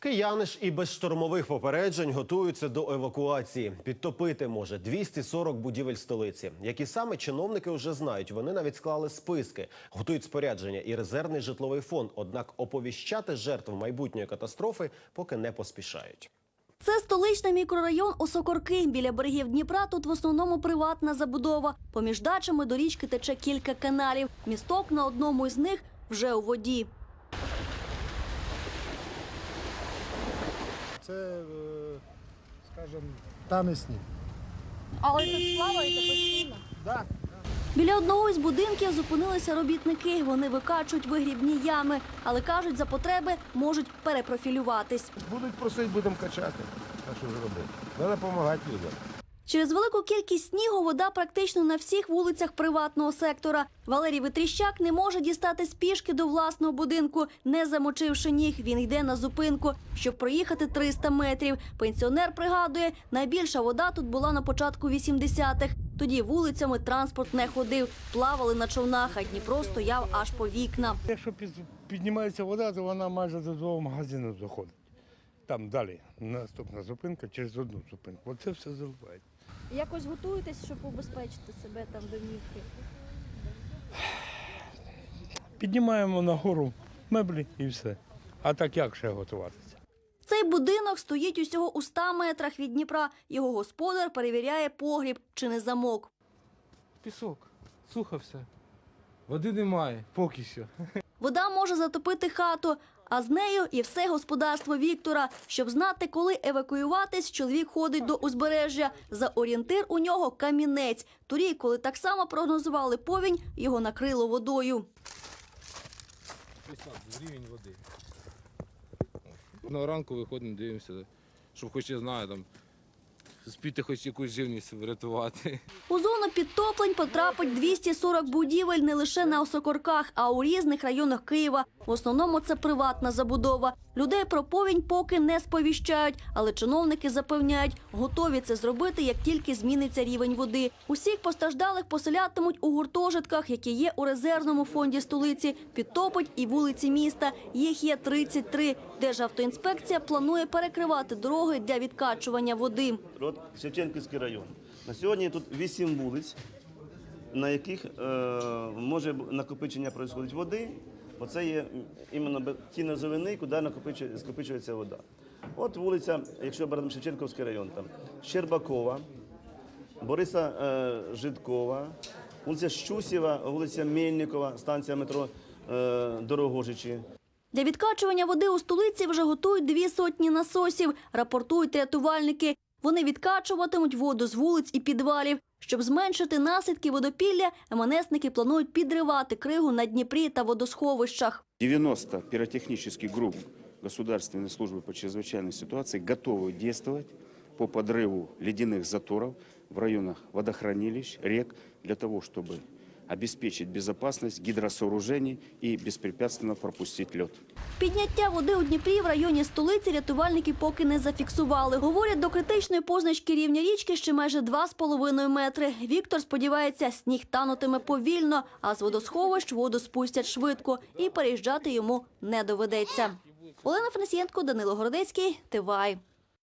Кияни ж і без штормових попереджень готуються до евакуації. Підтопити може 240 будівель столиці. Які саме чиновники вже знають. Вони навіть склали списки, готують спорядження і резервний житловий фонд. Однак оповіщати жертв майбутньої катастрофи поки не поспішають. Це столичний мікрорайон Осокорки. Біля берегів Дніпра тут в основному приватна забудова. Поміж дачами до річки тече кілька каналів. Місток на одному із них вже у воді. Це, е, скажімо, танесні. Але сніг. Але тут плаваєте постійно. Да. Біля одного із будинків зупинилися робітники. Вони викачують вигрібні ями, але кажуть, за потреби можуть перепрофілюватись. Будуть просити, будемо качати. А що ж робити? Треба допомагати людям. Через велику кількість снігу вода практично на всіх вулицях приватного сектора. Валерій Витріщак не може дістати спішки до власного будинку, не замочивши ніг. Він йде на зупинку, щоб проїхати 300 метрів. Пенсіонер пригадує, найбільша вода тут була на початку 80-х. Тоді вулицями транспорт не ходив, плавали на човнах, а Дніпро стояв аж по вікна. Якщо під- піднімається вода, то вона майже до двох магазинів доходить. Там далі наступна зупинка через одну зупинку. Оце все заливає. Якось готуєтесь, щоб убезпечити себе там домівки? Піднімаємо нагору меблі і все. А так як ще готуватися? Цей будинок стоїть усього у 100 метрах від Дніпра. Його господар перевіряє погріб чи не замок. Пісок, сухо все. Води немає, поки що. Вода може затопити хату, а з нею і все господарство Віктора. Щоб знати, коли евакуюватись, чоловік ходить до узбережжя. За орієнтир у нього камінець. Торік, коли так само прогнозували повінь, його накрило водою. Рівень води. На ранку виходимо, дивимося, щоб хоч я знаю, там, спіти хоч якусь живність врятувати. У зону підтоплень потрапить 240 будівель не лише на Осокорках, а у різних районах Києва. В основному це приватна забудова. Людей про повінь поки не сповіщають, але чиновники запевняють, готові це зробити, як тільки зміниться рівень води. Усіх постраждалих поселятимуть у гуртожитках, які є у резервному фонді столиці. Підтопить і вулиці міста. Їх є 33. Державтоінспекція планує перекривати дороги для відкачування води. От Шевченківський район. На сьогодні тут вісім вулиць, на яких е, може накопичення происходить води. Оце є іменно ті низовини, куди скопичується вода. От вулиця, якщо беремо Шевченківський район, там Щербакова, Бориса е, Житкова, вулиця Щусєва, вулиця Мельникова, станція метро е, Дорогожичі. Для відкачування води у столиці вже готують дві сотні насосів, рапортують рятувальники. Вони відкачуватимуть воду з вулиць і підвалів. Щоб зменшити наслідки водопілля, МНСники планують підривати кригу на Дніпрі та водосховищах. 90 пиротехнических групп Государственной службы по чрезвычайной ситуации готовы действовать по подрыву ледяных заторов в районах водохранилищ, рек, для того, чтобы обеспечить безопасность гидросооружений и беспрепятственно пропустить лед. Підняття води у Дніпрі в районі столиці рятувальники поки не зафіксували. Говорять, до критичної позначки рівня річки ще майже 2,5 метри. Віктор сподівається, сніг танутиме повільно, а з водосховищ воду спустять швидко і переїжджати йому не доведеться. Олена Фнесієнко, Данило Городецький, Тивай.